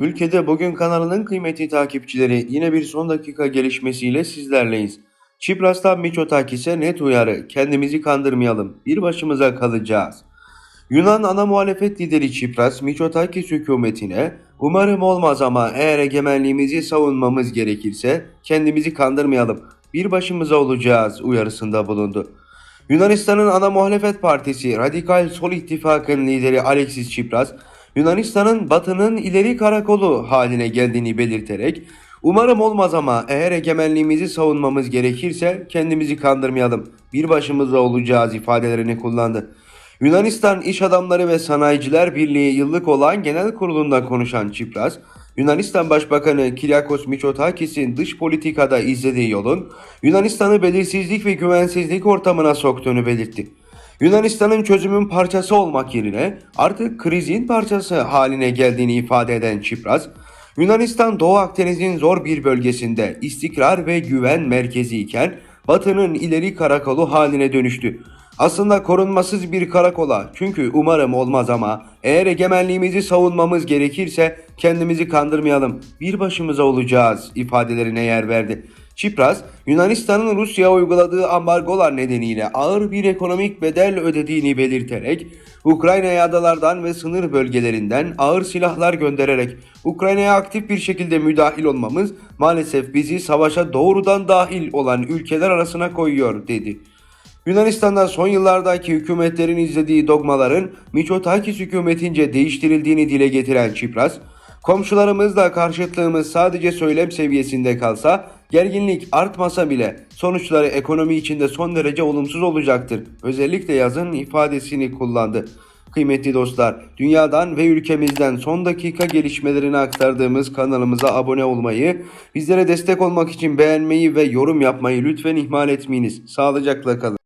Ülkede Bugün kanalının kıymetli takipçileri yine bir son dakika gelişmesiyle sizlerleyiz. Çipras'tan Miçotakis'e net uyarı, kendimizi kandırmayalım, bir başımıza kalacağız. Yunan ana muhalefet lideri Çipras, Miçotakis hükümetine umarım olmaz ama eğer egemenliğimizi savunmamız gerekirse kendimizi kandırmayalım, bir başımıza olacağız uyarısında bulundu. Yunanistan'ın ana muhalefet partisi Radikal Sol İttifakı'nın lideri Alexis Tsipras, Yunanistan'ın batının ileri karakolu haline geldiğini belirterek, umarım olmaz ama eğer egemenliğimizi savunmamız gerekirse kendimizi kandırmayalım, bir başımıza olacağız ifadelerini kullandı. Yunanistan İş Adamları ve Sanayiciler Birliği yıllık olan genel kurulunda konuşan Tsipras, Yunanistan Başbakanı Kyriakos Mitsotakis'in dış politikada izlediği yolun Yunanistan'ı belirsizlik ve güvensizlik ortamına soktuğunu belirtti. Yunanistan'ın çözümün parçası olmak yerine artık krizin parçası haline geldiğini ifade eden Tsipras, Yunanistan Doğu Akdeniz'in zor bir bölgesinde istikrar ve güven merkezi iken Batı'nın ileri karakolu haline dönüştü. Aslında korunmasız bir karakola çünkü umarım olmaz ama eğer egemenliğimizi savunmamız gerekirse kendimizi kandırmayalım bir başımıza olacağız ifadelerine yer verdi. Çipras, Yunanistan'ın Rusya'ya uyguladığı ambargolar nedeniyle ağır bir ekonomik bedel ödediğini belirterek, Ukrayna'ya adalardan ve sınır bölgelerinden ağır silahlar göndererek Ukrayna'ya aktif bir şekilde müdahil olmamız maalesef bizi savaşa doğrudan dahil olan ülkeler arasına koyuyor dedi. Yunanistan'da son yıllardaki hükümetlerin izlediği dogmaların Mitsotakis hükümetince değiştirildiğini dile getiren Çipras, komşularımızla karşıtlığımız sadece söylem seviyesinde kalsa, gerginlik artmasa bile sonuçları ekonomi içinde son derece olumsuz olacaktır. Özellikle yazın ifadesini kullandı. Kıymetli dostlar, dünyadan ve ülkemizden son dakika gelişmelerini aktardığımız kanalımıza abone olmayı, bizlere destek olmak için beğenmeyi ve yorum yapmayı lütfen ihmal etmeyiniz. Sağlıcakla kalın.